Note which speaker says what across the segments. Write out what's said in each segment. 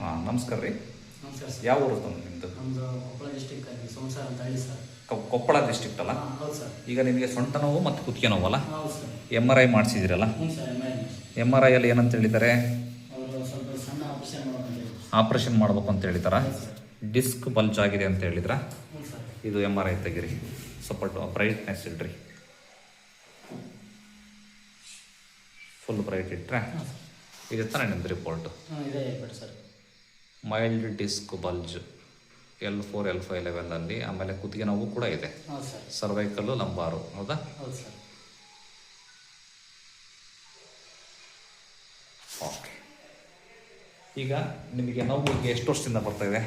Speaker 1: ಹಾಂ ನಮಸ್ಕಾರ ರೀ.
Speaker 2: ನಮಸ್ಕಾರ ಸರ್.
Speaker 1: ಯಾವ ಊರು ತಮ್ಮ ನಿಮ್ಮದು
Speaker 2: ನಮ್ಮದು ಕೊಪ್ಪಳ ಡಿಸ್ಟಿಕ್ ಅಲ್ಲಿ ಸಂಸಾರ ಅಂತ ಹೇಳಿ ಸರ್.
Speaker 1: ಕೊಪ್ಪಳ ಡಿಸ್ಟ್ರಿಕ್ಟ್ ಅಲ್ಲ?
Speaker 2: ಹೌದು ಸರ್.
Speaker 1: ಈಗ ನಿಮಗೆ ಸೊಂಟ ನೋವು ಮತ್ತು ಕುತ್ತಿಗೆ ನೋವಲ್ಲ
Speaker 2: ಹೌದು ಸರ್.
Speaker 1: ಎಂ ಆರ್ ಐ ಮಾಡಿಸಿದಿರಲ್ಲ
Speaker 2: ಹ್ಞೂ sir M I
Speaker 1: M R I ಅಲ್ಲಿ ಏನಂತ ಹೇಳಿದ್ದಾರೆ?
Speaker 2: ಅವರು ಸ್ವಲ್ಪ ಸಣ್ಣ ಆಪರೇಷನ್
Speaker 1: ಆಪ್ರೇಷನ್ ಮಾಡ್ಬೇಕು ಅಂತ ಹೇಳಿದಾರ ಡಿಸ್ಕ್ ಬಲ್ಜ್ ಆಗಿದೆ ಅಂತ ಹೇಳಿದ್ರ?
Speaker 2: ಹ್ಞೂ ಸರ್.
Speaker 1: ಇದು ಎಂ ಆರ್ ಐ ತೆಗಿರಿ. ಸ್ವಲ್ಪ ಬ್ರೈಟ್ನೆಸ್ ಇಡ್ರಿ. ಫುಲ್ ಬ್ರೈಟ್
Speaker 2: ಇಟ್ಟರೆ
Speaker 1: ಇದೆ ತಾನೇ ನಿಮ್ದು ರಿಪೋರ್ಟು
Speaker 2: ಹಾಂ ಇದೇ sir.
Speaker 1: Mild disc bulge L four L five ಲೆವೆಲಲ್ಲಿ ಆಮೇಲೆ ಕುತ್ತಿಗೆ ನೋವು ಕೂಡ ಇದೆ. ಸರ್ವೈಕಲ್ಲು ಲಂಬಾರು ಹೌದಾ? ಓಕೆ ಈಗ ನಿಮಗೆ ನೋವು ಈಗ ಎಷ್ಟು ವರ್ಷದಿಂದ ಬರ್ತಾ ಇದೆ?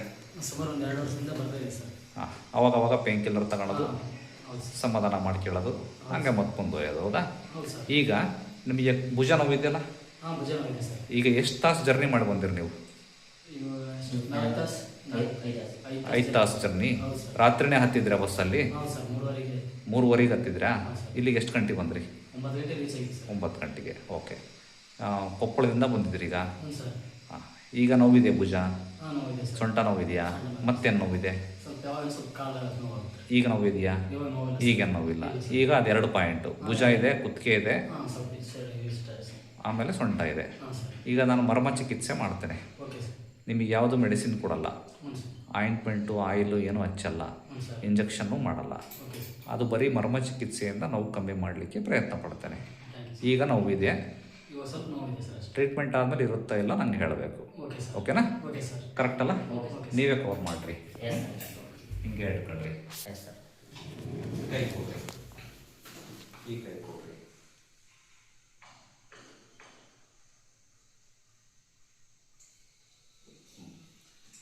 Speaker 2: ಸುಮಾರು ಒಂದು ಎರಡು ವರ್ಷದಿಂದ ಬರ್ತಾ ಇದೆ ಸರ್.
Speaker 1: ಹಾಂ ಅವಾಗ ಅವಾಗ ಪೇನ್ ಕಿಲ್ಲರ್ ತಗೊಳ್ಳೋದು ಸಮಾಧಾನ ಮಾಡ್ಕೊಳ್ಳೋದು ಹಂಗೆ ಮತ್ತೆ ಹೋಯೋದು ಹೌದಾ? ಈಗ ನಿಮಗೆ ಭುಜ ನೋವು ಇದೆಯಲ್ಲ? ಈಗ ಎಷ್ಟು ತಾಸು ಜರ್ನಿ ಮಾಡಿ ಬಂದಿರಿ ನೀವು
Speaker 2: ಇವಾಗ ಎಷ್ಟು? ನಾಲ್ಕು ತಾಸು
Speaker 1: ಐದು ತಾಸು ಜರ್ನಿ. ರಾತ್ರಿನೇ ಹತ್ತಿದ್ರಾ ಬಸ್ಸಲ್ಲಿ
Speaker 2: ಮೂರುವರೆಗೆ.
Speaker 1: ಹತ್ತಿದ್ರ? ಇಲ್ಲಿಗೆ ಎಷ್ಟು ಗಂಟೆಗೆ ಬಂದ್ರಿ?
Speaker 2: ಒಂಬತ್ತು
Speaker 1: ಗಂಟೆಗೆ ಓಕೆ. ಕೊಪ್ಪಳದಿಂದ ಬಂದಿದ್ರಿ ಈಗ? ಈಗ ನೋವಿದೆ ಭುಜ? ಸೊಂಟ ನೋವಿದೆಯಾ? ಮತ್ತೇನು ನೋವಿದೆ? ಈಗ ನೋವಿದೆಯಾ? ಈಗ ನೋವಿಲ್ಲ ಈಗ ಅದೆರಡು ಪಾಯಿಂಟು. ಭುಜ ಇದೆ ಕುತ್ತಿಗೆ ಇದೆ. ಆಮೇಲೆ ಸೊಂಟ ಇದೆ. ಈಗ ನಾನು ಮರ್ಮ ಚಿಕಿತ್ಸೆ ಮಾಡ್ತೇನೆ ನಿಮಗೆ ಯಾವುದು ಮೆಡಿಸಿನ್ ಕೊಡಲ್ಲ. ಆಯಿಂಟ್ಮೆಂಟು ಆಯಿಲು ಏನೂ ಹಚ್ಚಲ್ಲ. ಇಂಜೆಕ್ಷನ್ನು ಮಾಡಲ್ಲ. ಅದು ಬರೀ ಮರ್ಮ ಚಿಕಿತ್ಸೆಯಿಂದ ನೋವು ಕಮ್ಮಿ ಮಾಡಲಿಕ್ಕೆ ಪ್ರಯತ್ನ ಪಡ್ತೇನೆ. ಈಗ ನೋವಿದೆ ಟ್ರೀಟ್ಮೆಂಟ್ ಆದಮೇಲೆ ಇರುತ್ತಾ ಇಲ್ಲ ನಂಗೆ ಹೇಳಬೇಕು. ಓಕೆನಾ ಕರೆಕ್ಟ್ ಅಲ್ಲ? ನೀವೇ ಕವರ್ ಮಾಡಿರಿ. ಹಿಂಗೆ ಹೇಳ್ಕೊಳ್ರಿ. ಕೈ ಕೊಡ್ರಿ. ಈ ಕೈ ಕೊಡ್ರಿ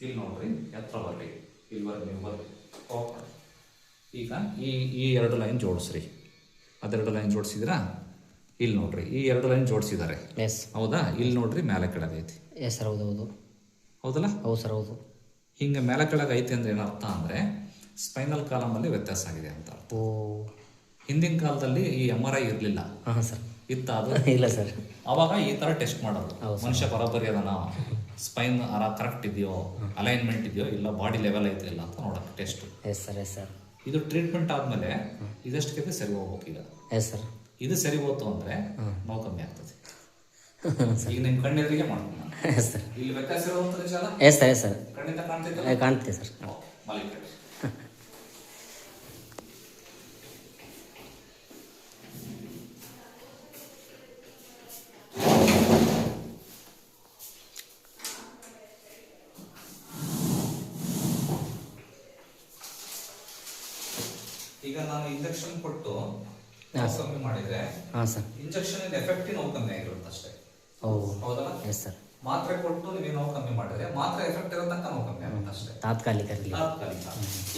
Speaker 1: ಇಲ್ಲಿ ನೋಡ್ರಿ ಎತ್ತರ ಬರ್ರಿ ಇಲ್ಲಿ ಬರ್ರಿ ನೀವು ಬರ್ರಿ ಓಪ್ ಈಗ ಈ ಈ ಎರಡು ಲೈನ್ ಜೋಡಿಸ್ರಿ. ಅದೆರಡು ಲೈನ್ ಜೋಡಿಸಿದ್ರಾ ಇಲ್ಲಿ ನೋಡ್ರಿ ಈ ಎರಡು ಲೈನ್ ಜೋಡಿಸಿದ್ದಾರೆ.
Speaker 3: ಎಸ್
Speaker 1: ಹೌದಾ? ಇಲ್ಲಿ ನೋಡ್ರಿ ಮೇಲೆ ಕೆಳಗೆ ಐತಿ.
Speaker 3: ಎಸ್ ಸರ್ ಹೌದು ಹೌದು.
Speaker 1: ಹೌದಲ್ಲ?
Speaker 3: ಹೌದು ಸರ್ ಹೌದು.
Speaker 1: ಹಿಂಗೆ ಮೇಲೆ ಕೆಳಗೆ ಐತಿ ಅಂದ್ರೆ ಏನರ್ಥ ಅಂದರೆ ಸ್ಪೈನಲ್ ಕಾಲಮಲ್ಲಿ ವ್ಯತ್ಯಾಸ ಆಗಿದೆ ಅಂತ ಅರ್ಥ.
Speaker 3: ಓ.
Speaker 1: ಹಿಂದಿನ ಕಾಲದಲ್ಲಿ ಈ ಎಂ ಆರ್ ಐ ಇರಲಿಲ್ಲ.
Speaker 3: ಹಾಂ ಸರ್
Speaker 1: ಇತ್ತ ಅದು?
Speaker 3: ಇಲ್ಲ ಸರ್
Speaker 1: ಅವಾಗ ಈ ಥರ ಟೆಸ್ಟ್ ಮಾಡೋದು ಮನುಷ್ಯ ಬರೋಬ್ಬರಿ ಅದನ್ನ. ಸ್ಪೈನ್ ಅರ ಕರೆಕ್ಟ್ ಇದೆಯೋ ಅಲೈನ್ಮೆಂಟ್ ಇದೆಯೋ ಇಲ್ಲ ಬಾಡಿ ಲೆವೆಲ್ ಐತೆ ಇಲ್ಲ ಅಂತ ನೋಡೋಕೆ test
Speaker 3: yes sir yes sir
Speaker 1: ಇದು ಟ್ರೀಟ್ಮೆಂಟ್ ಆದಮೇಲೆ ಇದಷ್ಟಕ್ಕೆ ಸರಿ ಹೋಗ್ಬೇಕು ಈಗ.
Speaker 3: ಎಸ್ ಸರ್
Speaker 1: ಇದು ಸರಿ ಹೋಯ್ತು ಅಂದರೆ ನೋವು ಕಮ್ಮಿ ಆಗ್ತದೆ. ಈಗ ನಿಮ್ಮ ಕಣ್ಣೆದ್ರಿಗೆ ಮಾಡ್ತೀನಿ
Speaker 3: ಎಸ್ ಸರ್
Speaker 1: ಇಲ್ಲಿ ವ್ಯತ್ಯಾಸ ವಿಚಾರ
Speaker 3: ಎಸ್ ಸರ್ ಎಸ್ ಸರ್
Speaker 1: ಖಂಡಿತ
Speaker 3: ಕಾಣ್ತೀವಿ ಸರ್
Speaker 1: ಮಲಿಕಡಿ ಈಗ ನಾನು ಇಂಜೆಕ್ಷನ್ ಕೊಟ್ಟು ನೋವು ಮಾಡಿದ್ರೆ
Speaker 3: ಹಾಂ ಸರ್
Speaker 1: ಇಂಜೆಕ್ಷನ್ ಎಫೆಕ್ಟ್ ನೋವು ಕಮ್ಮಿ ಆಗಿರುತ್ತೆ ಅಷ್ಟೇ.
Speaker 3: ಓ
Speaker 1: ಹೌದಲ್ಲ?
Speaker 3: ಎಸ್ ಸರ್
Speaker 1: ಮಾತ್ರೆ ಕೊಟ್ಟು ನೀವು ನೋವು ಕಮ್ಮಿ ಮಾಡಿದ್ರೆ ಮಾತ್ರೆ ಎಫೆಕ್ಟ್ ಇರೋ ತನಕ ನೋವು ಕಮ್ಮಿ ಆಗುತ್ತೆ ಅಷ್ಟೇ.
Speaker 3: ತಾತ್ಕಾಲಿಕ
Speaker 1: ತಾತ್ಕಾಲಿಕ.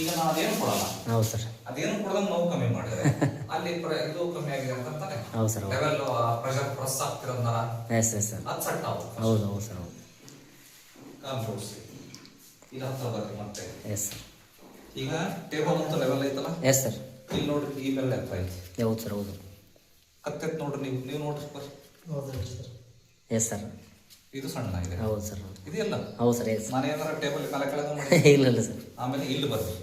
Speaker 1: ಈಗ ನಾನು ಅದೇನು ಕೊಡಲ್ಲ?
Speaker 3: ಹೌದು ಸರ್
Speaker 1: ಅದೇನು ಕೊಡದಂಗ ನೋವು ಕಮ್ಮಿ ಮಾಡಿದ್ರೆ. ಅಲ್ಲಿ ಇದು ಕಮ್ಮಿ ಆಗಿದೆ ಅಂತ ತಾನೆ
Speaker 3: ಹೌದು. ಸರ್
Speaker 1: ಲೆವೆಲ್ ಪ್ರೆಷರ್ ಪ್ರೆಸ್ ಆಗ್ತಿರೋದ್
Speaker 3: ಎಸ್ ಎಸ್ ಸರ್
Speaker 1: ಅದು ಸೆಟ್ ಆಗುತ್ತೆ
Speaker 3: ಹೌದು ಹೌದು ಸರ್ ಹೌದು.
Speaker 1: ಕಾಲ್ ಜೋಡಿಸಿ ಇದು ಹತ್ರ ಬರ್ರಿ ಮತ್ತೆ.
Speaker 3: ಎಸ್ ಸರ್
Speaker 1: ಈಗ ಟೇಬಲ್ ಅಂತ ಲೆವೆಲ್ ಐತಲ್ಲ?
Speaker 3: ಎಸ್ ಸರ್
Speaker 1: ಇಲ್ಲಿ ನೋಡಿ ಈ ಮೇಲೆ ಐತಿ.
Speaker 3: ಹೌದು ಸರ್ ಹೌದು.
Speaker 1: ಕತ್ತೆತ್ ನೋಡ್ರಿ ನೀವು. ನೀವು ನೋಡ್ರಿ ಬರ್ರಿ
Speaker 2: ಹೌದು ಸರ್
Speaker 3: ಎಸ್ ಸರ್
Speaker 1: ಇದು ಸಣ್ಣ ಇದೆ.
Speaker 3: ಹೌದು ಸರ್ ಇದೆಲ್ಲ
Speaker 1: ಇದೆಯಲ್ಲ
Speaker 3: ಹೌದು ಸರ್ ಎಸ್
Speaker 1: ಮನೆ ಏನಾರ ಟೇಬಲ್ ಮೇಲೆ ಕೆಳಗೆ ಮಾಡಿ
Speaker 3: ಇಲ್ಲ ಇಲ್ಲ ಸರ್
Speaker 1: ಆಮೇಲೆ ಇಲ್ಲಿ ಬರ್ರಿ.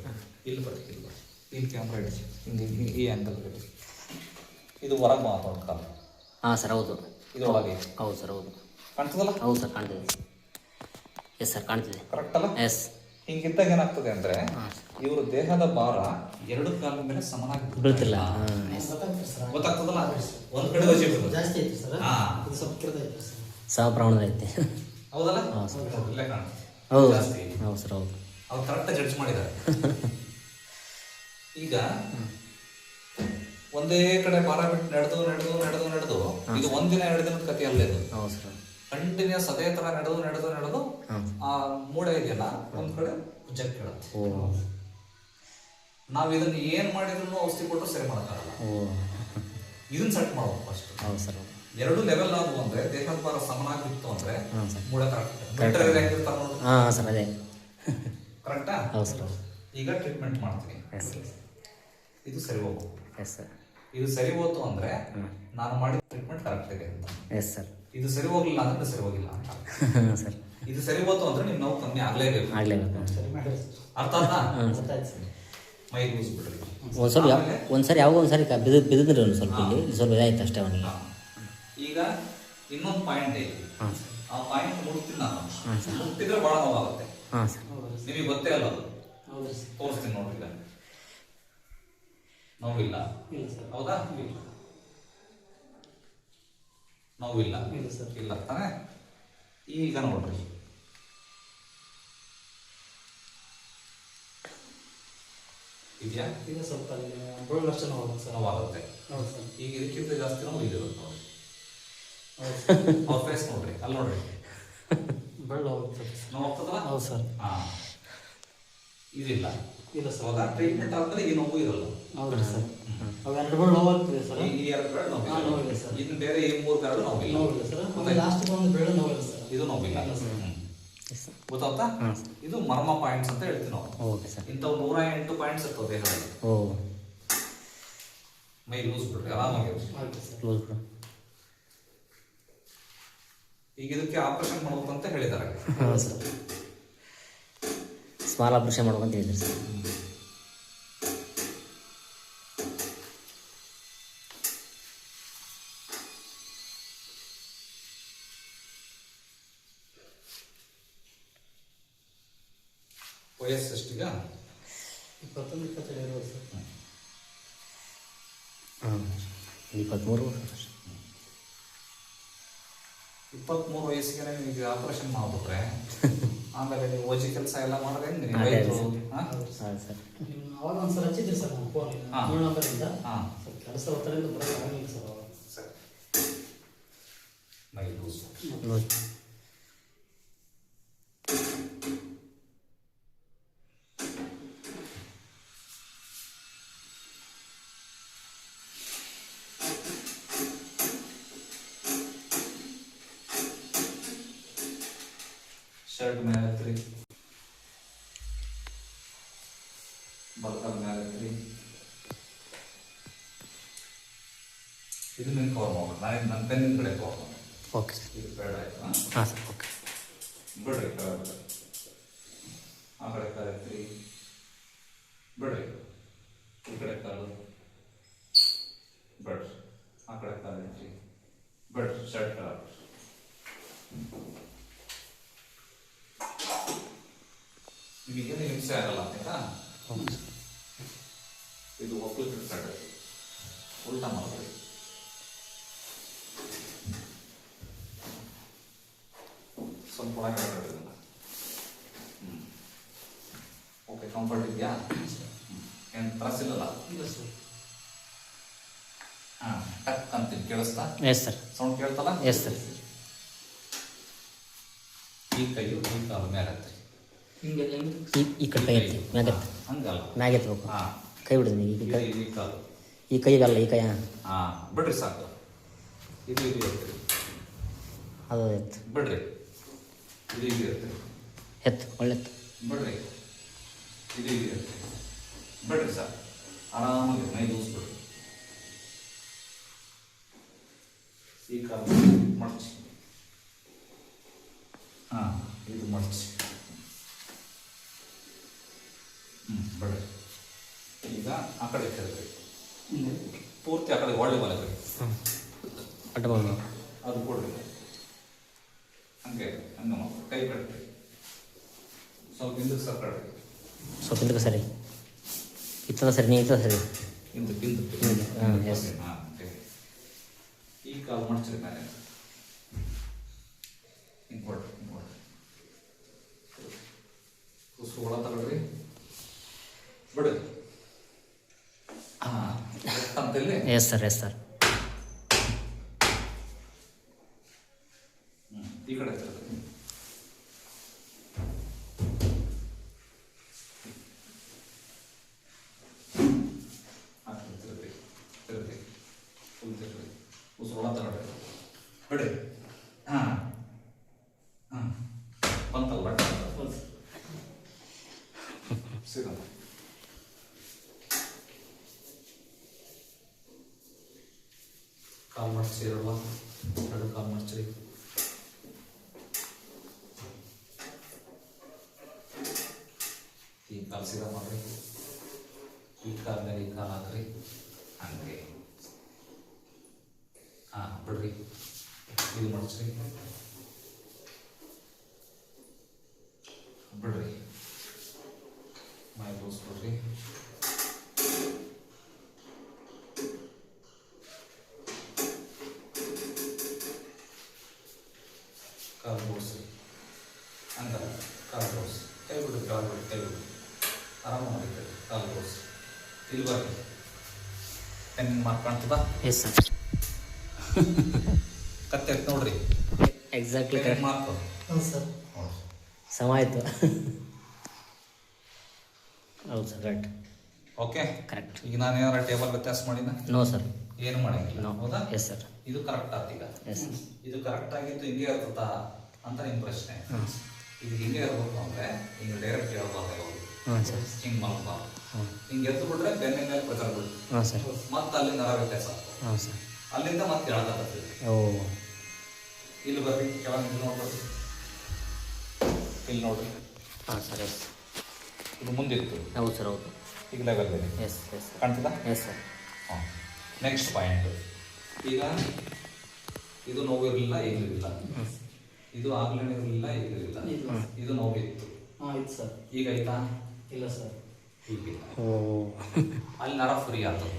Speaker 1: ಇಲ್ಲಿ ಬರ್ರಿ ಇಲ್ಲಿ ಬರ್ರಿ. ಇಲ್ಲಿ ಕ್ಯಾಮ್ರಾ ಇಡಿ ಹಿಂಗೆ ಈ- ಆ್ಯಂಗಲ್ ಇಡಿ ಇದು ಹೊರಗೆ ಮಾತಾಡೋದು ಕಾಲ.
Speaker 3: ಹಾಂ ಸರ್ ಹೌದು.
Speaker 1: ಇದು ಒಳಗೆ.
Speaker 3: ಹೌದು ಸರ್ ಹೌದು.
Speaker 1: ಕಾಣ್ತದಲ್ಲ?
Speaker 3: ಹೌದು ಸರ್ ಕಾಣ್ತಿದೆ. ಎಸ್ ಸರ್ ಕಾಣ್ತಿದೆ.
Speaker 1: ಕರೆಕ್ಟ್ ಅಲ್ಲ?
Speaker 3: ಎಸ್
Speaker 1: ಹಿಂಗಿದ್ದಾಗ ಏನಾಗ್ತದೆ ಅಂದರೆ
Speaker 3: ಹಾಂ
Speaker 1: ಇವ್ರ ದೇಹದ ಭಾರ ಎರಡು ಕಾಲ ಮೇಲೆ ಸಮನಾಗಿ
Speaker 3: ಬೀಳ್ತಿಲ್ಲ.
Speaker 1: ಗೊತ್ತಾಗ್ತದಲ್ಲ? ಒಂದ್ ಕಡೆ ವಜೆ.
Speaker 2: ಜಾಸ್ತಿ ಐತಿ ಸರ್? ಇದು ಸ್ವಲ್ಪ ಕಿರ್ದ ಐತಿ
Speaker 3: ಸಹ ಪ್ರಮಾಣದ ಐತೆ.
Speaker 1: ಹೌದಲ್ಲ?
Speaker 3: ಹಾಂ ಸರ್.
Speaker 1: ಇಲ್ಲೇ ಕಾಣುತ್ತೆ.
Speaker 3: ಹೌದು.
Speaker 1: ಜಾಸ್ತಿ.
Speaker 3: ಹೌದು ಸರ್ ಹೌದು.
Speaker 1: ಅವ್ರು ಕರೆಕ್ಟ್ ಜಡ್ಜ್ ಮಾಡಿದ್ದಾರೆ. ಈಗ ಒಂದೇ ಕಡೆ ಭಾರ ಬಿಟ್ಟು ನಡೆದು ನಡೆದು ನಡೆದು ನಡೆದು ಇದು ಒಂದಿನ ಎರಡು ದಿನದ ಕಥೆ ಅಲ್ಲ ಇದು.
Speaker 3: ಹೌದು ಸರ್.
Speaker 1: ಕಂಟಿನ್ಯೂಸ್ ಅದೇ ತರ ನಡೆದು ನಡೆದು ನಡೆದು ಆ ಮೂಳೆ ಇದೆಯಲ್ಲ ಒಂದ್ ಕಡೆ ಜಗ್ ಕೇಳುತ್ತೆ ನಾವ್ ಇದನ್ನ ಏನ್ ಮಾಡಿದ್ರು ಔಷಧಿ ಕೊಟ್ಟರು ಸರಿ
Speaker 3: ಮಾಡ್ತಾರಲ್ಲ
Speaker 1: ಇದನ್ನ ಸೆಟ್ ಮಾಡೋದು ಫಸ್ಟ್
Speaker 3: ಹೌದು ಸರ್
Speaker 1: ಎರಡು ಲೆವೆಲ್ ಆದವು ಅಂದ್ರೆ ದೇಹದ ಭಾರ ಸಮನಾಗಿತ್ತು ಅಂದ್ರೆ ಮೂಳೆ ಕರೆಕ್ಟ್
Speaker 3: ಹಾಂ ಸರ್ ಅದೇ.
Speaker 1: ಕರೆಕ್ಟಾ
Speaker 3: ಹೌದು ಸರ್ ಹೌದು.
Speaker 1: ಈಗ ಟ್ರೀಟ್ಮೆಂಟ್ ಮಾಡ್ತೀನಿ.
Speaker 3: ಎಸ್
Speaker 1: ಇದು ಸರಿ ಹೋಗು.
Speaker 3: ಎಸ್ ಸರ್
Speaker 1: ಇದು ಸರಿ ಹೋಯ್ತು ಅಂದ್ರೆ ನಾನು ಮಾಡಿದ ಟ್ರೀಟ್ಮೆಂಟ್ ಕರೆಕ್ಟ್ ಇದೆ ಅಂತ.
Speaker 3: ಎಸ್ ಸರ್
Speaker 1: ಇದು ಸರಿ ಹೋಗ್ಲಿಲ್ಲ ಅಂದ್ರೆ ಸರಿ ಹೋಗಿಲ್ಲ ಅಂತ.
Speaker 3: ಸರ್.
Speaker 1: ಇದು ಸರಿ ಹೋತು ಅಂದ್ರೆ ನಿಮ್ ನೋವು ಕಮ್ಮಿ ಆಗ್ಲೇಬೇಕು.
Speaker 3: ಆಗಲೇಬೇಕು.
Speaker 1: ಅರ್ಥ ಆಯ್ತಾ?
Speaker 3: ಹಾಂ
Speaker 2: ಗೊತ್ತಾಯ್ತು
Speaker 1: ಮೈ ಲೂಸ್ ಬಿಡ್ರಿ
Speaker 3: ಒಂದು ಸ್ವಲ್ಪ ಯಾವ ಒಂದು ಸರಿ ಯಾವಾಗ ಒಂದು ಸರಿ ಬಿದ್ದು ಬಿದ್ದಿದ್ರಿ ಒಂದು ಸ್ವಲ್ಪ ಇಲ್ಲಿ? ಇಲ್ಲಿ ಸ್ವಲ್ಪ ಇದಾಯ್ತು ಅಷ್ಟೇ ಅವನಿಗೆ.
Speaker 1: ಈಗ ಇನ್ನೊಂದು ಪಾಯಿಂಟ್ ಐತಿ
Speaker 3: ಹಾಂ ಸರ್.
Speaker 1: ಆ ಪಾಯಿಂಟ್ ಮುಟ್ತೀನಿ ನಾನು.
Speaker 3: ಹಾಂ ಸರ್.
Speaker 1: ಮುಟ್ಟಿದ್ರೆ ಬಹಳ ನೋವಾಗುತ್ತೆ.
Speaker 3: ಹಾಂ ಸರ್.
Speaker 1: ನಿಮಗೆ ಗೊತ್ತೇ ಅಲ್ಲ ಅದು
Speaker 2: ಹೌದು ಸರ್.
Speaker 1: ತೋರಿಸ್ತೀನಿ ನೋಡ್ರಿ ನೋವಿಲ್ಲ?
Speaker 2: ಇಲ್ಲ ಸರ್.
Speaker 1: ಹೌದಾ? ನೋವಿಲ್ಲ?
Speaker 2: ಇಲ್ಲ ಸರ್.
Speaker 1: ಇಲ್ಲ ತಾನೆ? ಈಗ ನೋಡ್ರಿ. ಇದೆಯಾ
Speaker 2: ಇದೆ ಸ್ವಲ್ಪ ಏಳು ಲಕ್ಷ ನೋಡೋದು ಸರ್.
Speaker 1: ನೋವಾಗುತ್ತೆ
Speaker 2: ಹೌದು ಸರ್.
Speaker 1: ಈಗ ಇದಕ್ಕಿಂತ ಜಾಸ್ತಿ ನೋವು ಇಲ್ಲಿರುತ್ತೆ ನೋಡಿ ಅವ್ರ ಫೇಸ್ ನೋಡ್ರಿ ಅಲ್ಲಿ ನೋಡ್ರಿ.
Speaker 2: ಬೆಳ್ಳ ಹೋಗುತ್ತೆ ಹೌದು ಸರ್.
Speaker 1: ಹಾ. ಇದಿಲ್ಲ.
Speaker 2: ಇಲ್ಲ ಸರ್.
Speaker 1: ಹೌದಾ ಟ್ರೀಟ್ಮೆಂಟ್ ಆದ್ರೆ ಈ ನೋವು ಇರಲ್ಲ.
Speaker 2: ಹೌದು ಸರ್. ಅವು ಎರಡು ಬೆಳ್ಳ ನೋವಾಗ್ತಿದೆ ಸರ್.
Speaker 1: ಈ ಎರಡು
Speaker 2: ನೋವು
Speaker 1: ನೋವಿಲ್ಲ
Speaker 2: ಸರ್.
Speaker 1: ಇನ್ನು ಬೇರೆ ಈ ಮೂರು ಕಾರ್ಡು ನೋವಿಲ್ಲ
Speaker 2: ನೋವಿಲ್ಲ ಸರ್? ಲಾಸ್ಟ್ ಒಂದು ಬೆಳ್ಳ ನೋವಿಲ್ಲ ಸರ್.
Speaker 1: ಇದು ನೋವಿಲ್ಲ
Speaker 2: ಸರ್.
Speaker 1: ಗೊತ್ತಾಗ್ತಾ?
Speaker 3: ಹಾಂ ಸರ್
Speaker 1: ಇದು ಮರ್ಮ ಪಾಯಿಂಟ್ಸ್ ಅಂತ ಹೇಳ್ತೀವಿ ನಾವು.
Speaker 3: Okay sir.
Speaker 1: ಇಂಥವು ನೂರ ಎಂಟು ಪಾಯಿಂಟ್ಸ್ ಇರ್ತವೆ ದೇಹದಲ್ಲಿ.
Speaker 3: ಓ.
Speaker 1: ಮೈ ಲೂಸ್ ಬಿಡ್ರಿ
Speaker 3: ಆರಾಮಾಗಿ
Speaker 1: ಈಗ ಇದಕ್ಕೆ ಆಪರೇಷನ್ ಮಾಡ್ಬೇಕಂತ ಹೇಳಿದ್ದಾರೆ.
Speaker 3: ಸ್ಮಾಲ್ ಆಪರೇಷನ್ ಮಾಡ್ಬೇಕಂತ ಹೇಳಿದ್ರು ಸರ್.
Speaker 1: ವಯಸ್ಸು ಎಷ್ಟೀಗ
Speaker 2: ಇಪ್ಪತ್ತೊಂದು ಇಪ್ಪತ್ತೆರಡು ವರ್ಷ. ಸರ್
Speaker 3: ಹಾಂ ಇಪ್ಪತ್ತ್ಮೂರು
Speaker 1: ಇಪ್ಪತ್ಮೂರು ವಯಸ್ಸಿಗೆ ನಿಮಗೆ ಆಪರೇಷನ್ ಮಾಡ್ಬಿಟ್ರೆ ಆಮೇಲೆ ನೀವು ಓಜಿ ಕೆಲಸ ಎಲ್ಲ ಮಾಡಿದ್ರೆ ಹೆಂಗೆ ನೀವು ರೈತರು?
Speaker 3: ಸರ್. ಸರ್
Speaker 2: ಅವಾಗ ಒಂದ್ಸಲ ಹಚ್ಚಿದ್ರಿ ಸರ್ ನಮ್ಮ ಫೋನ್
Speaker 1: ಹಾ.
Speaker 2: ಮೂರು ನಂಬರಿಂದ
Speaker 1: ಹಾ.
Speaker 2: ಸ್ವಲ್ಪ ಕೆಲಸ ಒತ್ತಡದಿಂದ ಬರೋದು ಸರ್ ಸರ್ ಅವಾಗ
Speaker 1: ಸರಿ. ಮೈ ಲೂಸ್. ಮಾಡ್ಬೇಕು ನಾನು ನನ್ನ ಪೆನ್ನಿನ ಕಡೆ
Speaker 3: ಓಕೆ
Speaker 1: ಇದು ಬೇಡ ಆಯ್ತು? ಹಾ?
Speaker 3: Sir okay.
Speaker 1: ಬಿಡ್ರಿ ಕೆಳಗೆ ಆ ಕಡೆ ಕಾಲು ಎತ್ತಿ ಬಿಡ್ರಿ. ಈ ಕಡೆ ಕಾಲು ಬಿಡ್ರಿ. ಆ ಕಡೆ ಕಾಲು ಎತ್ತಿ ಬಿಡ್ರಿ ಶರ್ಟ್ ಕಲರ್ ನಿಮಗೇನು ಹಿಂಸೆ ಆಗಲ್ಲ ಆಯ್ತಾ? ಇದು ಒಕ್ಕಲು ಕಡೆ ಉಲ್ಟಾ ಮಾಡ್ಬೇಡಿ. ಸ್ವಲ್ಪ ಒಳಗೆ ಇಡೋದಿಲ್ಲ ಹ್ಞೂ ಓಕೆ ಕಂಫರ್ಟ್ ಇದೆಯಾ ಏನು ತ್ರಾಸ ಇಲ್ಲಲ್ಲ?
Speaker 2: ಇಲ್ಲ ಸರ್
Speaker 1: ಹಾಂ ಟಕ್ ಅಂತೀನಿ ಕೇಳಿಸ್ತಾ?
Speaker 3: ಎಸ್ ಸರ್
Speaker 1: ಸೌಂಡ್ ಕೇಳ್ತಲ್ಲ?
Speaker 3: ಎಸ್ ಸರ್
Speaker 1: ಈ ಕೈಯು ಈ ಕಾಲು ಮೇಲೆ ಹತ್ರಿ.
Speaker 2: ಹಿಂಗೆ?
Speaker 3: ಈ ಈ ಕಡೆ ಕೈ ಎತ್ತಿ ಮ್ಯಾಗೆತ್ತಿ
Speaker 1: ಹಂಗಲ್ಲ.
Speaker 3: ಮ್ಯಾಗೆ ಎತ್ತಬೇಕು
Speaker 1: ಹಾಂ.
Speaker 3: ಕೈ ಈ ಕೈ.
Speaker 1: ಈ ಕಾಲು.
Speaker 3: ಈ ಕೈಗಲ್ಲ ಈ ಕೈ ಹಾಂ
Speaker 1: ಬಿಡ್ರಿ ಸಾಕು. ಇದು ಇದು ಎತ್ರಿ.
Speaker 3: ಅದು ಎತ್ತು.
Speaker 1: ಬಿಡ್ರಿ. ಇದು ಇದು ಎತ್ರಿ
Speaker 3: ಎತ್ತು ಒಳ್ಳೆತ್ತು.
Speaker 1: ಬಿಡ್ರಿ ಇದು ಇದು ಎತ್ರಿ ಬಿಡ್ರಿ ಸರ್ ಆರಾಮಾಗಿ ಮೈ ದೂಸ್ಬಿಡ್ರಿ ಈ ಕಾಲ ಮಡಚಿ. ಹಾಂ ಇದು ಮಡಚಿ. ಹ್ಞೂ ಬಿಡ್ರಿ. ಈಗ ಆ ಕಡೆ ತಿರುಗ್ರಿ ಪೂರ್ತಿ ಆ ಕಡೆ ಒಳ್ಳೆ ಮಲಗ್ರಿ
Speaker 3: ಅಡ್ಡ
Speaker 1: ಅದು ಕೊಡ್ರಿ. ಹಂಗೆ ಹಂಗೆ ಕೈ ಕಟ್ಟಿ. ಸ್ವಲ್ಪ ಹಿಂದಕ್ಕೆ ಸರ್ಕಾಡ್ರಿ
Speaker 3: ಸ್ವಲ್ಪ ಹಿಂದಕ್ಕೆ ಸರಿ. ಇತ್ತದ ಸರಿ ನೀ ಇತ್ತದ ಸರಿ?
Speaker 1: ಹಿಂದಕ್ಕೆ ಹಿಂದಕ್ಕೆ
Speaker 3: ಹಿಂದೆ, ಹಾಂ, ಎಸ್
Speaker 1: ಹಾಂ ಓಕೆ. ಈ ಕಾಲು ಮಡ್ಚ್ರಿ ಮೇಲೆ. ಹಿಂಗೆ ಕೊಡ್ರಿ ಹಿಂಗೆ ಕೊಡ್ರಿ ಉಸಿರು ಒಳ ತಗೊಳ್ರಿ ಬಿಡಿ. ಹಾಂ
Speaker 3: ಎಸ್ ಸರ್ ಎಸ್ ಸರ್
Speaker 1: ಹ್ಮ್. ಈ ಕಡೆ ತಿರ್ಗ್ರಿ. ಆ ಕಡೆ ತಿರ್ಗ್ರಿ. ತಿರ್ಗ್ರಿ. full ತಿರ್ಗ್ರಿ. ಉಸ್ರು ಒಳ ತಗೊಳ್ರಿ. ಬಿಡಿ ಹಾ. ಹಾ. ಬಂತಲ್ಲ ಸೀದಾ. ಕಾಲ್ ಮಡ್ಚಿ ಎರಡುವ ಎರಡು ಕಾಲ್ ಮಡ್ಚಿ ಕಾಲು ಸೀದಾ ಮಾಡ್ರಿ ಈ ಕಾಲ ಮೇಲೆ ಈ ಕಾಲು ಹಾಕ್ರಿ ಹಂಗೆ ಹಾಂ ಬಿಡ್ರಿ ಇದು ಮಡಚ್ರಿ ಬಿಡ್ರಿ ಮೈ ಬಿಡ್ರಿ ಕಾಲು ಬೋಡ್ಸ್ರಿ ಅಂತ ಕಾಲು ಬೋಡ್ಸಿ ಕೈ ಬಿಡ್ರಿ ಕಾಲು ಬಿಡ್ರಿ ಕೈ ಬಿಡ್ರಿ ಆರಾಮ ಮಾಡಿ ಕಾಲು ಬೋಡ್ಸಿ ಇಲ್ಲಿ ಬರ್ರಿ ಪೆನ್ ಮಾರ್ಕ್ ಕಾಣ್ತದ
Speaker 3: ಎಸ್ ಸರ್
Speaker 1: ಕತ್ತೆ ನೋಡ್ರಿ
Speaker 3: ಎಕ್ಸಾಕ್ಟ್ಲಿ ಕರೆಕ್ಟ್
Speaker 1: ಮಾರ್ಕ್
Speaker 2: ಹೌದು ಸರ್
Speaker 1: ನೋಡ್ರಿ
Speaker 3: ಸಮ ಆಯಿತು ಹೌದು ಸರ್ ರೈಟ್
Speaker 1: ಓಕೆ
Speaker 3: ಕರೆಕ್ಟ್
Speaker 1: ಈಗ ನಾನು ಏನಾರ ಟೇಬಲ್ ವ್ಯತ್ಯಾಸ ಮಾಡಿನ
Speaker 3: ನೋ ಸರ್
Speaker 1: ಏನು ಮಾಡಂಗಿಲ್ಲ.
Speaker 3: ನೋ
Speaker 1: ಹೌದಾ?
Speaker 3: ಎಸ್ ಸರ್
Speaker 1: ಇದು ಕರೆಕ್ಟ್ ಆಗ್ತೀಗ ಈಗ.
Speaker 3: ಎಸ್
Speaker 1: ಇದು ಕರೆಕ್ಟ್ ಆಗಿತ್ತು ಹಿಂಗೆ ಇರ್ತದ ಅಂತ ನಿಮ್ಮ ಪ್ರಶ್ನೆ. ಇದು ಹಿಂಗೆ ಇರ್ಬೇಕು ಅಂದರೆ ಹಿಂಗೆ ಡೈರೆಕ್ಟ್ ಹೇಳ್ಬಾರ್ದು ಹೌದು
Speaker 3: ಹಾಂ ಸರ್
Speaker 1: ಹಿಂಗೆ ಮಾಡ್ಬಾರ್ದು. ಹಿಂಗೆ ಎದ್ದು ಬಿಟ್ರೆ ಬೆನ್ನಿನ ಮೇಲೆ ಪ್ರೆಸರ್ ಬಿಡು
Speaker 3: ಹಾಂ ಸರ್
Speaker 1: ಮತ್ತೆ ಅಲ್ಲಿ ನರ ವ್ಯತ್ಯಾಸ ಹ್ಞೂ
Speaker 3: ಹಾಂ ಸರ್
Speaker 1: ಅಲ್ಲಿಂದ ಮತ್ತೆ ಎಳದಾಗ್ತದೆ
Speaker 3: ಓ.
Speaker 1: ಇಲ್ಲಿ ಬರ್ರಿ ಕೆಳಗೆ ನೋಡ್ರಿ ಇಲ್ಲಿ ನೋಡ್ರಿ.
Speaker 3: ಹಾಂ ಸರ್ ಎಸ್.
Speaker 1: ಇದು ಮುಂದಿತ್ತು
Speaker 3: ಹೌದು ಸರ್ ಹೌದು.
Speaker 1: ಈಗ ಲೆವೆಲ್ ಇದೆ.
Speaker 3: ಎಸ್ ಎಸ್
Speaker 1: ಕಾಣ್ತದ?
Speaker 3: Yes sir.
Speaker 1: ಹಾಂ. ನೆಕ್ಸ್ಟ್ ಪಾಯಿಂಟ್ ಈಗ ಇದು ನೋವು ಇರಲಿಲ್ಲ ಈಗಲಿಲ್ಲ ಇದು ಆಗ್ಲೇ ಇರಲಿಲ್ಲ
Speaker 2: ಇಲ್ಲ.
Speaker 1: ಇದು ನೋವಿತ್ತು.
Speaker 2: ಹಾಂ ಆಯ್ತು ಸರ್.
Speaker 1: ಈಗ ಆಯ್ತಾ?
Speaker 2: ಇಲ್ಲ ಸರ್.
Speaker 1: ಅಲ್ಲಿ ನರ ಫ್ರೀ ಆಗ್ತದೆ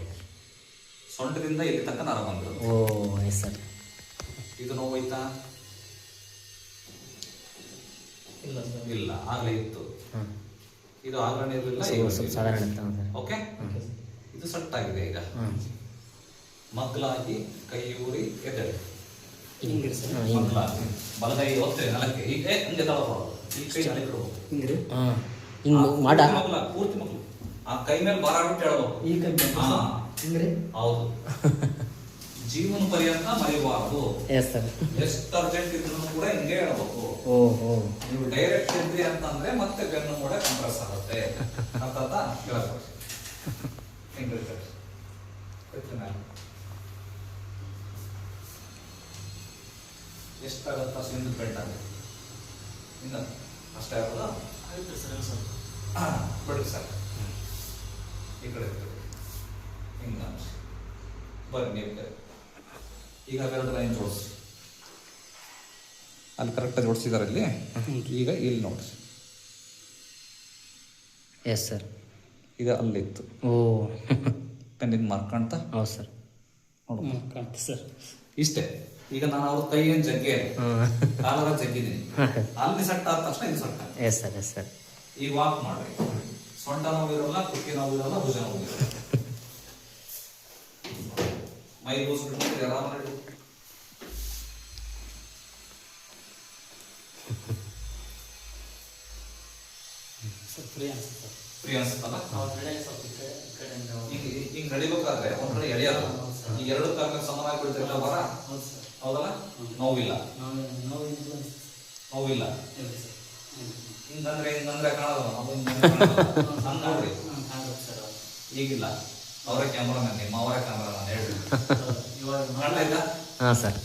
Speaker 1: ಸೊಂಟದಿಂದ ಇಲ್ಲಿ ತನಕ ನರ ಬಂದಿರುತ್ತೆ
Speaker 3: ಓ ಎಸ್ ಸರ್.
Speaker 1: ಇದು ನೋವು ಆಗ್ಲೇ ಇತ್ತು. ಇದು ಆಗ್ಲೇ ಇರಲಿಲ್ಲ ಓಕೆ ಇದು ಸಟ್ ಆಗಿದೆ ಈಗ ಮಗ್ಲಾಗಿ ಕೈ ಊರಿ ಮಗ್ಲಾಗಿ. ಬಲಗೈ ಒತ್ತರಿ ನೆಲಕ್ಕೆ ಈಗ ಏ, ಹಂಗೆ ಈ ಕೈ ನೆಲಕ್ಕೆ ಹಿಂಗ್ರಿ
Speaker 3: ಮಾಡ.
Speaker 1: ಪೂರ್ತಿ ಮಗ್ಲ ಪೂರ್ತಿ ಮಗ್ಲು. ಆ ಕೈ ಮೇಲೆ ಬಾರ ಬಿಟ್ಟು ಹೇಳ್ಬೋದು
Speaker 2: ಈ ಕೈ ಮೇಲೆ.
Speaker 1: ಹಾ.
Speaker 2: ಹಿಂಗೆ
Speaker 1: ಹೌದು. ಜೀವನ ಪರ್ಯಂತ ಮರೆಯಬಾರದು.
Speaker 3: ಎಸ್ ಸರ್
Speaker 1: ಎಷ್ಟು ಅರ್ಜೆಂಟ್ ಇದ್ರು ಕೂಡ ಹಿಂಗೆ ಹೇಳ್ಬೇಕು. ನೀವು ಡೈರೆಕ್ಟ್ ಇದ್ರಿ ಅಂತಂದ್ರೆ ಮತ್ತೆ ಬೆನ್ನು ಕೂಡ ಕಂಪ್ರೆಸ್ ಆಗುತ್ತೆ. ಅರ್ಥ ಆಯ್ತಾ ಕೆಳಗೆ ಹಿಂಗೆ ಇರ್ತದೆ. ಎತ್ತಿ ಮೇಲೆ. ಎಷ್ಟಾಗತ್ತ ಅಷ್ಟು ಹಿಂದಕ್ಕೆ ಬೆಂಡ್ ಆಗುತ್ತೆ ಹಿಂದ ಅಷ್ಟೇ ಆಗೋದು?
Speaker 2: ಆಯ್ತು ಸರ್ ಸರ್
Speaker 1: ಹಾ, ಬಿಡ್ರಿ ಸರ್ ಈ ಕಡೆ. ಹಿಂಗ ಬರ್ರಿ ನೀವು ಕಡೆ ಈಗ ಎರಡು ಲೈನ್ ಜೋಡಿಸಿ ಅಲ್ಲಿ ಕರೆಕ್ಟಾಗಿ ಜೋಡಿಸಿದಾರೆ ಇಲ್ಲಿ ಈಗ ಇಲ್ಲಿ ನೋಡಿರಿ
Speaker 3: ಎಸ್ ಸರ್
Speaker 1: ಈಗ ಅಲ್ಲಿತ್ತು
Speaker 3: ಓ.
Speaker 1: ಪೆನ್ನಿಂದ ಮಾರ್ಕ್ ಕಾಣ್ತಾ?
Speaker 3: ಹೌದು ಸರ್
Speaker 1: ನೋಡು.
Speaker 2: ಸರ್
Speaker 1: ಇಷ್ಟೇ. ಈಗ ನಾನು ಅವ್ರ ಕೈ ಏನು ಜಗ್ಗೆ? ಕಾಲರ ಜಗ್ಗಿದ್ದೀನಿ. ಅಲ್ಲಿ ಸೆಟ್ ಆದ ತಕ್ಷಣ ಇದು set
Speaker 3: yes sir yes sir
Speaker 1: ಈಗ ವಾಕ್ ಮಾಡ್ರಿ ಸೊಂಟ ನೋವು ಇರಲ್ಲ ಕುಕ್ಕಿ ನೋವು ಇರಲ್ಲ ಭುಜ ನೋವು ಇರಲ್ಲ. ಮೈ ಆರಾಮ ನಡಿ
Speaker 2: ಸರ್ ಫ್ರೀ ಅನ್ಸುತ್ತೆ ಸರ್
Speaker 1: ಫ್ರೀ ಅನ್ಸುತ್ತಲ್ಲ ಹಿಂಗ್. ಹಿಂಗ್ ನಡಿಬೇಕಾದ್ರೆ ಒಂದ್ ಕಡೆ ಎಳೆಯಲ್ಲ ಈಗ ಎರಡು ಕಾಲ ಸಮಾನಾಗಿ ಬಿಡ್ತಿರಲ್ಲ ಬರ
Speaker 2: ಹೌದು ಸರ್.
Speaker 1: ಹೌದಲ್ಲ? ನೋವಿಲ್ಲ. ನೋವಿಲ್ಲ. ಹಿಂಗಂದ್ರೆ ಹಿಂಗಂದ್ರೆ ಕಾಣಲ್ಲ ಹಂಗ ನೋಡ್ರಿ ಈಗಿಲ್ಲ. ಅವರ ಕ್ಯಾಮ್ರಾಮನ್ ನಿಮ್ಮ ಅವರ ಕ್ಯಾಮ್ರಾಮನ್ ಹೇಳ್ರಿ.
Speaker 2: ಇವಾಗ
Speaker 1: ಕಾಣ್ತಾ ಇಲ್ಲ?
Speaker 3: ಹಾಂ ಸರ್.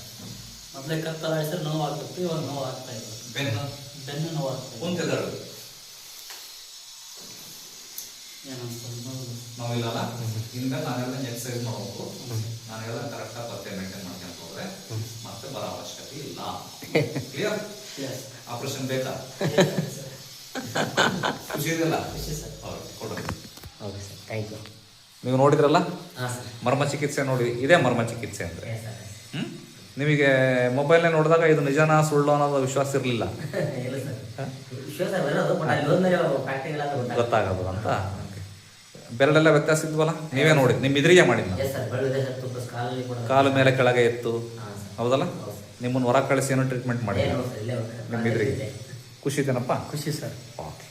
Speaker 2: ಮೊದಲೇ ಕತ್ತಲ ಹೆಸರು ನೋವು ಆಗ್ತಿತ್ತು ಇವಾಗ ನೋವು ಆಗ್ತಾ ಇಲ್ಲ.
Speaker 1: ಬೆನ್ನು?
Speaker 2: ಬೆನ್ನು ನೋವು ಆಗ್ತಾ
Speaker 1: ಕುಂತಿದ್ದಾಳು
Speaker 2: ಏನೋ ಸ್ವಲ್ಪ ನೋವು
Speaker 1: ನೋವಿಲ್ಲಲ್ಲ ಇನ್ಮೇಲೆ ನಾನು ನೆಕ್ಸ್ಟ್ ಎಕ್ಸರ್ಸೈಸ್ ಮಾಡ್ಬೇಕು ನಾನು ಹೇಳ್ದಂಗೆ ಕರೆಕ್ಟಾಗಿ ಪತ್ತೆ ಮೇಂಟೈನ್ ಮಾಡ್ಕೊಂತ ಹೋದ್ರೆ ಮತ್ತೆ ಬರೋ ಅವಶ್ಯಕತೆ ಇಲ್ಲ. ಕ್ಲಿಯರ್. ಆಪರೇಷನ್ ಬೇಕಾ. ಖುಷಿ ಇದೆಯಲ್ಲ?
Speaker 3: Okay sir. ಥ್ಯಾಂಕ್ ಯು
Speaker 1: ನೀವು ನೋಡಿದ್ರಲ್ಲ? ಮರ್ಮ ಚಿಕಿತ್ಸೆ ನೋಡಿ ಇದೇ ಮರ್ಮ ಚಿಕಿತ್ಸೆ ಅಂದ್ರೆ ಹ್ಮ್? ನಿಮಗೆ ಮೊಬೈಲ್ನೇ ನೋಡಿದಾಗ ಇದು ನಿಜನಾ ಸುಳ್ಳು ಅನ್ನೋದು ವಿಶ್ವಾಸ ಇರಲಿಲ್ಲ. ಗೊತ್ತಾಗೋದು ಅಂತ. ಬೆರಳೆಲ್ಲ ವ್ಯತ್ಯಾಸ ಇದ್ವಲ್ಲ? ನೀವೇ ನೋಡಿ ನಿಮ್ಮ ಇದ್ರಿಗೆ
Speaker 3: ಕಾಲಲ್ಲಿ
Speaker 1: ಕಾಲು ಮೇಲೆ ಕೆಳಗೆ ಎತ್ತು. ಹೌದಲ್ಲ? ನಿಮ್ಮನ್ನು ಹೊರ ಕಳಿಸಿ ಏನೋ ಟ್ರೀಟ್ಮೆಂಟ್ ಮಾಡಿ.
Speaker 3: ನಿಮ್
Speaker 1: ನಿಮ್ಮ ಇದ್ರಿಗೆ ಖುಷಿ ಇದೇನಪ್ಪ
Speaker 2: ಖುಷಿ sir
Speaker 1: okay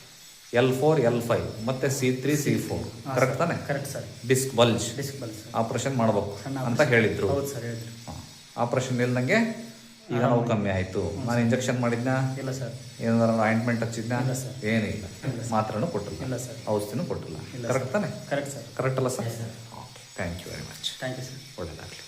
Speaker 1: L four L five ಮತ್ತೆ C three C four correct ತಾನೆ?
Speaker 2: Correct sir
Speaker 1: disc bulge
Speaker 2: disc
Speaker 1: operation ಮಾಡಬೇಕು ಅಂತ ಹೇಳಿದ್ರು.
Speaker 2: ಹೌದು ಸರ್ ಹೇಳಿದ್ರು.
Speaker 1: ಆಪರೇಷನ್ ಇಲ್ದಂಗೆ ಈಗ ನೋವು ಕಮ್ಮಿ ಆಯಿತು. ನಾನು ಇಂಜೆಕ್ಷನ್ ಮಾಡಿದ್ನಾ?
Speaker 2: ಇಲ್ಲ ಸರ್.
Speaker 1: ಏನಾದ್ರು ಆಯಿಂಟ್ಮೆಂಟ್ ಹಚ್ಚಿದ್ನಾ?
Speaker 2: ಇಲ್ಲ ಸರ್.
Speaker 1: ಏನಿಲ್ಲ. ಮಾತ್ರನೂ ಕೊಟ್ಟಿಲ್ಲ.
Speaker 2: ಇಲ್ಲ ಸರ್.
Speaker 1: ಔಷಧಿನೂ ಕೊಟ್ಟಿಲ್ಲ.
Speaker 2: ಇಲ್ಲ
Speaker 1: ಕರೆಕ್ಟ್ ತಾನೆ?
Speaker 2: Correct sir.
Speaker 1: ಕರೆಕ್ಟ್ ಅಲ್ಲ sir? Okay thank you very much
Speaker 2: thank you sir
Speaker 1: ಒಳ್ಳೆಯದಾಗಲಿ